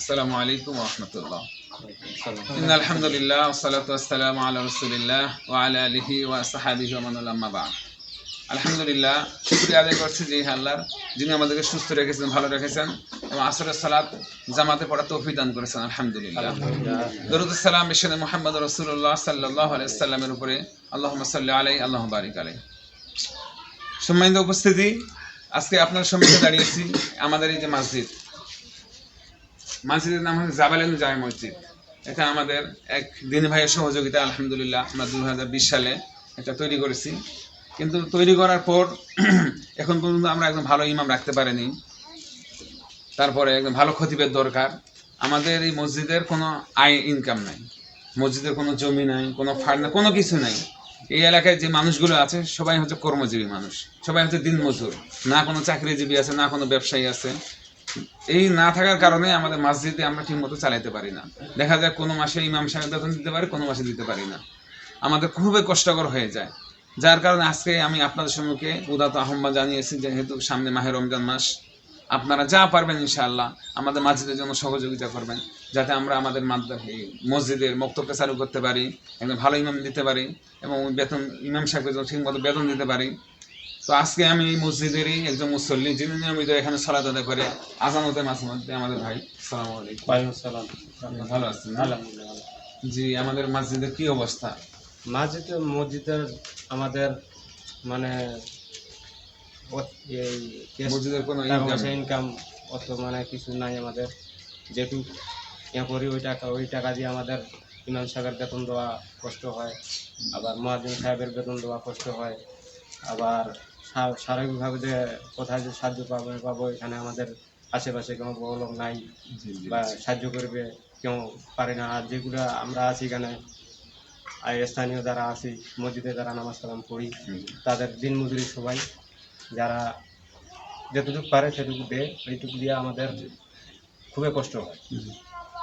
আসসালামু আলাইকুম রহমতুল্লাহ। ইন আলহামদুলিল্লাহ সালাতাম আল্লাহ রসুলিল্লাহ ও আলা আলহি ও সাহাবিহি আমানুল্লাহবা আলহামদুলিল্লাহ শুক্রিয়া আদায় করছি যে আল্লাহর যিনি আমাদেরকে সুস্থ রেখেছেন ভালো রেখেছেন এবং আসরের সালাত জামাতে পড়া তৌফি দান করেছেন আলহামদুলিল্লাহ। দরুদ সালাম বিশেদ মোহাম্মদ রসুল্লাহ সাল্লাহ আলাইসাল্লামের উপরে আল্লাহ সাল্লাহ আলাই আল্লাহ বারিক আলাই সম্মানিত উপস্থিতি আজকে আপনার সম্মুখে দাঁড়িয়েছি আমাদের এই যে মসজিদ। মসজিদের নাম হচ্ছে জাবালেন জায় মসজিদ। এটা আমাদের এক দিন ভাইয়ের সহযোগিতা, আলহামদুলিল্লাহ, আমরা দু সালে এটা তৈরি করেছি। কিন্তু তৈরি করার পর এখন পর্যন্ত আমরা একদম ভালো ইমাম রাখতে পারিনি। তারপরে একদম ভালো খতিবের দরকার। আমাদের এই মসজিদের কোনো আয় ইনকাম নাই। মসজিদের কোনো জমি নাই, কোনো ফান্ড নাই, কোনো কিছু নাই। এই এলাকায় যে মানুষগুলো আছে, সবাই হচ্ছে কর্মজীবী মানুষ। সবাই হচ্ছে দিনমজুর। না কোনো চাকরিজীবী আছে, না কোনো ব্যবসায়ী আছে। এই না থাকার কারণে আমাদের মসজিদে আমরা ঠিক মতো চালাইতে পারি না। দেখা যায় কোনো মাসে ইমাম সাহেব বেতন দিতে পারি, কোনো মাসে দিতে পারি না। আমাদের খুবই কষ্টকর হয়ে যায়। যার কারণে আজকে আমি আপনাদের সম্মুখে উদাত আহ্বান জানিয়েছি, যেহেতু সামনে মাহের রমজান মাস। আপনারা যা পারবেন ইনশাআল্লাহ আমাদের মসজিদের জন্য সহযোগিতা করবেন, যাতে আমরা আমাদের মাদ্রা- মসজিদের বক্তব্য চালু করতে পারি একদম ভালো ইমাম দিতে পারি এবং বেতন, ইমাম সাহেবকে যেন ঠিকমতো বেতন দিতে পারি। তো আজকে আমি এই মসজিদেরই একজন মুসল্লি যিনি নিয়মিত এখানে সালাত আদায় করে আজান হতে মাঝে মধ্যে আমাদের ভাই সালাম আলাইকুম। ভালো আছেন? জি আমাদের মসজিদের কি অবস্থা? মসজিদে মসজিদের আমাদের মানে মসজিদের কোনো ইনকাম অত মানে কিছু নাই আমাদের। যেটুক ইয়ে করি ওই টাকা ওই টাকা দিয়ে আমাদের ইমাম সাহেবের বেতন দেওয়া কষ্ট হয় আবার মহাজন সাহেবের বেতন দেওয়া কষ্ট হয়। আবার সা- সার্বিকভাবে যে কোথায় যে সাহায্য পাবো পাবো এখানে আমাদের আশেপাশে কোনো লোক নাই। বা সাহায্য করবে কেউ পারে না। আর যেগুলো আমরা আছি এখানে আর স্থানীয় যারা আছি মসজিদে যারা নামাজ কালাম হুম। তাদের দিন মজুরি সবাই যারা যেটুকু পারে সেটুকু দেয় এইটুকু দিয়ে আমাদের খুবই কষ্ট হয়।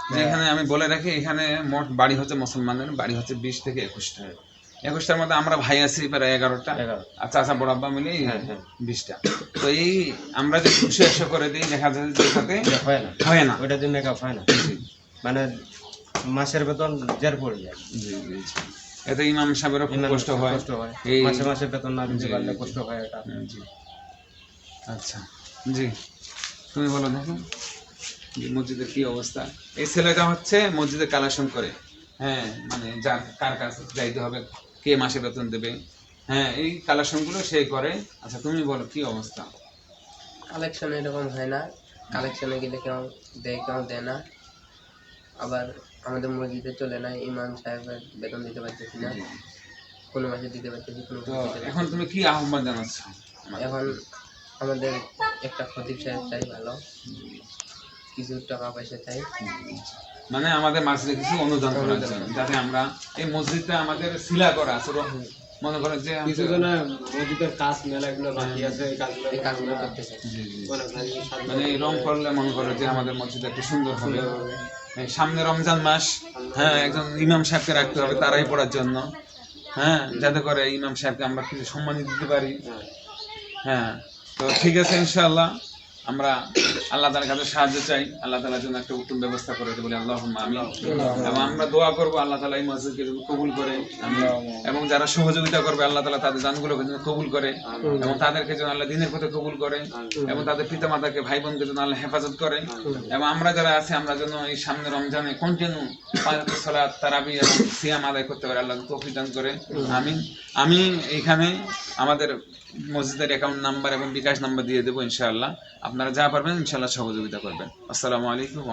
এখানে আমি বলে রাখি এখানে মোট বাড়ি হচ্ছে মুসলমানের বাড়ি হচ্ছে বিশ থেকে একুশটা। একুশটার মধ্যে আমরা ভাই আছি প্রায় এগারোটা। এগারো। আর চাচা বড় আব্বা মিলে হ্যাঁ, হ্যাঁ। বিশটা। তো এই আমরা যে খুশি একশো করে দিই দেখা যায় যে সাথে হয় না। হয় না। ওইটা দিয়ে মেকআপ হয় না। মানে মাসের বেতন জের পড়ে যায়। জি, জি, জি। এতে ইমাম সাহেবেরও খুব কষ্ট হয়। কষ্ট হয়। এই- মাসে মাসে বেতন না দিতে পারলে কষ্ট হয় এটা। জি। আচ্ছা জি। তুমি বলো দেখো মসজিদের কি অবস্থা? এই ছেলেটা হচ্ছে মসজিদে কালেকশন করে। হ্যাঁ মানে যার কার কাছে যাইতে হবে কে মাসে বেতন দেবে? হ্যাঁ এই কালেকশনগুলো সে করে। আচ্ছা তুমি বলো কি অবস্থা? কালেকশন এরকম হয় না। কালেকশনে গেলে কেউ দেয় কেউ দেয় না। আবার আমাদের মসজিদে চলে না ইমাম সাহেবের বেতন দিতে পারতেছি না। কোনো মাসে দিতে পারতেছি কোনো এখন তুমি কি আহ্বান জানাচ্ছ? এখন আমাদের একটা খতিব সাহেব চাই ভালো। কিছু টাকা পয়সা চাই। মানে আমাদের মসজিদে কিছু অনুদান করার জন্য। যাতে আমরা এই মসজিদটা আমাদের শিলা করা আছে। মনে করেন যে কিছু জনের মসজিদের কাজ মেলাগুলো বাকি আছে এই কাজগুলো এই কাজগুলো করতে চাই। জি, জি। অনেক ভাই সাহায্য মানে এই রং করলে মনে করো যে আমাদের মসজিদ একটু সুন্দর হবে। সামনে রমজান মাস। হ্যাঁ একজন ইমাম সাহেবকে রাখতে হবে তারাই পড়ার জন্য। হ্যাঁ যাতে করে ইমাম সাহেবকে আমরা কিছু সম্মানিত দিতে পারি। হ্যাঁ। হ্যাঁ তো ঠিক আছে ইনশাআল্লাহ। আমরা আল্লাহ তালার কাছে সাহায্য চাই। আল্লাহ তালার জন্য একটা উত্তম ব্যবস্থা করে দেবো আল্লাহ আমি এবং আমরা দোয়া করব আল্লাহ তালা এই মসজিদকে কবুল করে। এবং যারা সহযোগিতা করবে আল্লাহ তালা তাদের দানগুলোকে যেন কবুল করে। এবং তাদেরকে যেন আল্লাহ দিনের পথে কবুল করে। এবং তাদের পিতা মাতাকে ভাই বোনকে যেন আল্লাহ হেফাজত করে এবং আমরা যারা আছি আমরা যেন এই সামনে রমজানে কন্টিনিউ সালাত তারাবি এবং সিয়াম আদায় করতে পারি আল্লাহ তৌফিক দান করে। আমি আমি এইখানে আমাদের মসজিদের অ্যাকাউন্ট নাম্বার এবং বিকাশ নাম্বার দিয়ে দেবো ইনশাআল্লাহ। আপনারা যা পারবেন ইনশাল্লাহ সহযোগিতা করবেন। আসসালামু আলাইকুম